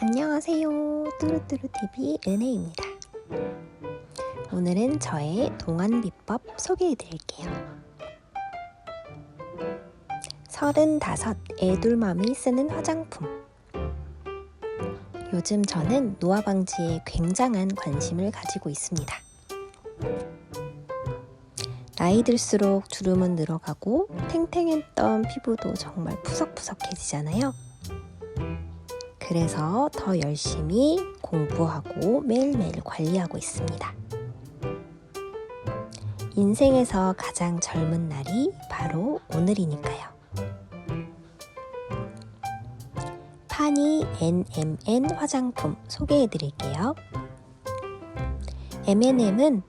안녕하세요. 뚜루뚜루TV 은혜입니다. 오늘은 저의 동안 비법 소개해 드릴게요. 35 애둘맘이 쓰는 화장품. 요즘 저는 노화 방지에 굉장한 관심을 가지고 있습니다. 나이 들수록 주름은 늘어가고 탱탱했던 피부도 정말 푸석푸석해지잖아요. 그래서 더 열심히 공부하고 매일매일 관리하고 있습니다. 인생에서 가장 젊은 날이 바로 오늘이니까요. 파니 NMN 화장품 소개해 드릴게요. M&M은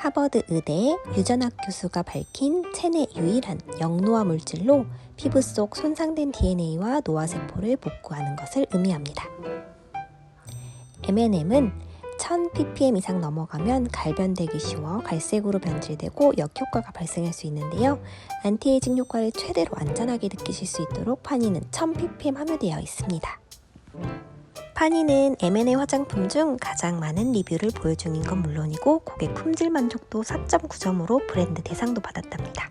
하버드 의대 유전학 교수가 밝힌 체내 유일한 영노화 물질로 피부 속 손상된 DNA와 노화세포를 복구하는 것을 의미합니다. M&M은 1000ppm 이상 넘어가면 갈변되기 쉬워 갈색으로 변질되고 역효과가 발생할 수 있는데요. 안티에이징 효과를 최대로 안전하게 느끼실 수 있도록 파니는 1000ppm 함유되어 있습니다. 파니는 M&A 화장품 중 가장 많은 리뷰를 보여 중인 건 물론이고 고객 품질 만족도 4.9점으로 브랜드 대상도 받았답니다.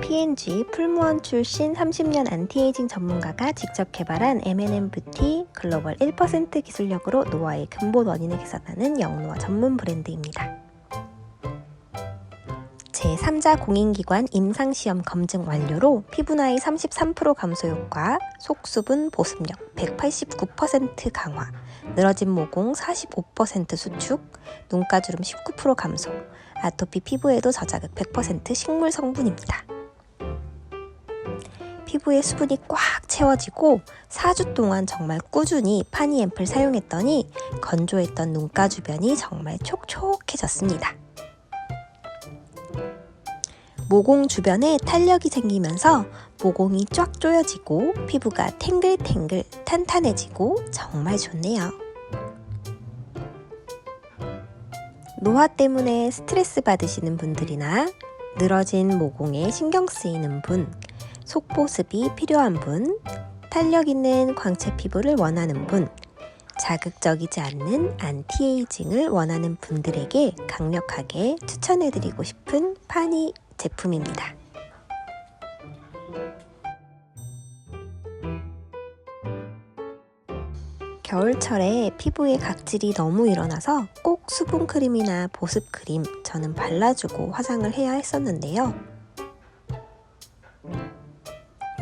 P&G 풀무원 출신 30년 안티에이징 전문가가 직접 개발한 M&M 뷰티 글로벌 1% 기술력으로 노화의 근본 원인을 개선하는 영노화 전문 브랜드입니다. 제3자 공인기관 임상시험 검증 완료로 피부 나이 33% 감소 효과, 속수분 보습력 189% 강화, 늘어진 모공 45% 수축, 눈가주름 19% 감소, 아토피 피부에도 저자극 100% 식물 성분입니다. 피부에 수분이 꽉 채워지고 4주 동안 정말 꾸준히 파니 앰플 사용했더니 건조했던 눈가 주변이 정말 촉촉해졌습니다. 모공 주변에 탄력이 생기면서 모공이 쫙 조여지고 피부가 탱글탱글 탄탄해지고 정말 좋네요. 노화 때문에 스트레스 받으시는 분들이나 늘어진 모공에 신경 쓰이는 분, 속보습이 필요한 분, 탄력 있는 광채 피부를 원하는 분, 자극적이지 않는 안티에이징을 원하는 분들에게 강력하게 추천해드리고 싶은 파니 제품입니다. 겨울철에 피부에 각질이 너무 일어나서 꼭 수분크림이나 보습크림 저는 발라주고 화장을 해야 했었는데요.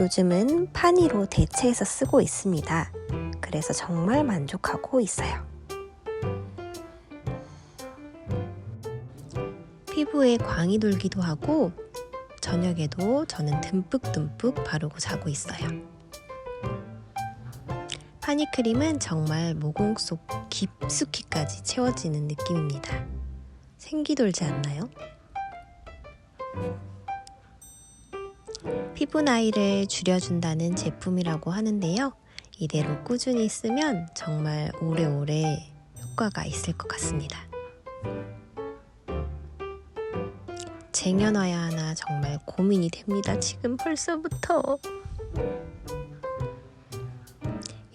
요즘은 파니로 대체해서 쓰고 있습니다. 그래서 정말 만족하고 있어요. 피부에 광이 돌기도 하고 저녁에도 저는 듬뿍듬뿍 바르고 자고 있어요. 파니크림은 정말 모공 속 깊숙이까지 채워지는 느낌입니다. 생기 돌지 않나요? 피부 나이를 줄여준다는 제품이라고 하는데요. 이대로 꾸준히 쓰면 정말 오래오래 효과가 있을 것 같습니다. 쟁여놔야 하나 정말 고민이 됩니다. 지금 벌써부터.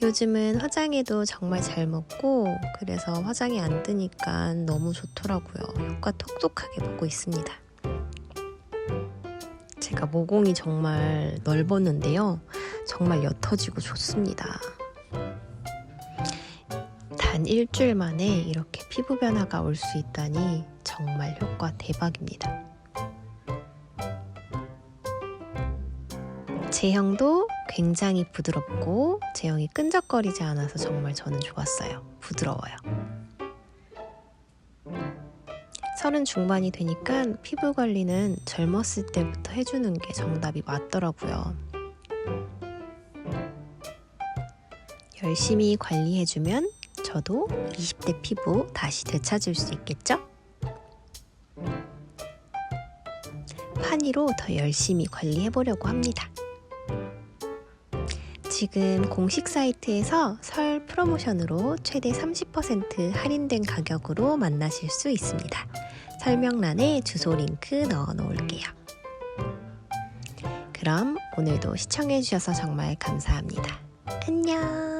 요즘은 화장에도 정말 잘 먹고 그래서 화장이 안 뜨니까 너무 좋더라고요. 효과 톡톡하게 보고 있습니다. 제가 모공이 정말 넓었는데요. 정말 옅어지고 좋습니다. 단 일주일 만에 이렇게 피부 변화가 올 수 있다니 정말 효과 대박입니다. 제형도 굉장히 부드럽고 제형이 끈적거리지 않아서 정말 저는 좋았어요. 부드러워요. 서른 중반이 되니까 피부 관리는 젊었을 때부터 해주는 게 정답이 맞더라고요. 열심히 관리해주면 저도 20대 피부 다시 되찾을 수 있겠죠? 파니로 더 열심히 관리해보려고 합니다. 지금 공식 사이트에서 설 프로모션으로 최대 30% 할인된 가격으로 만나실 수 있습니다. 설명란에 주소 링크 넣어 놓을게요. 그럼 오늘도 시청해주셔서 정말 감사합니다. 안녕.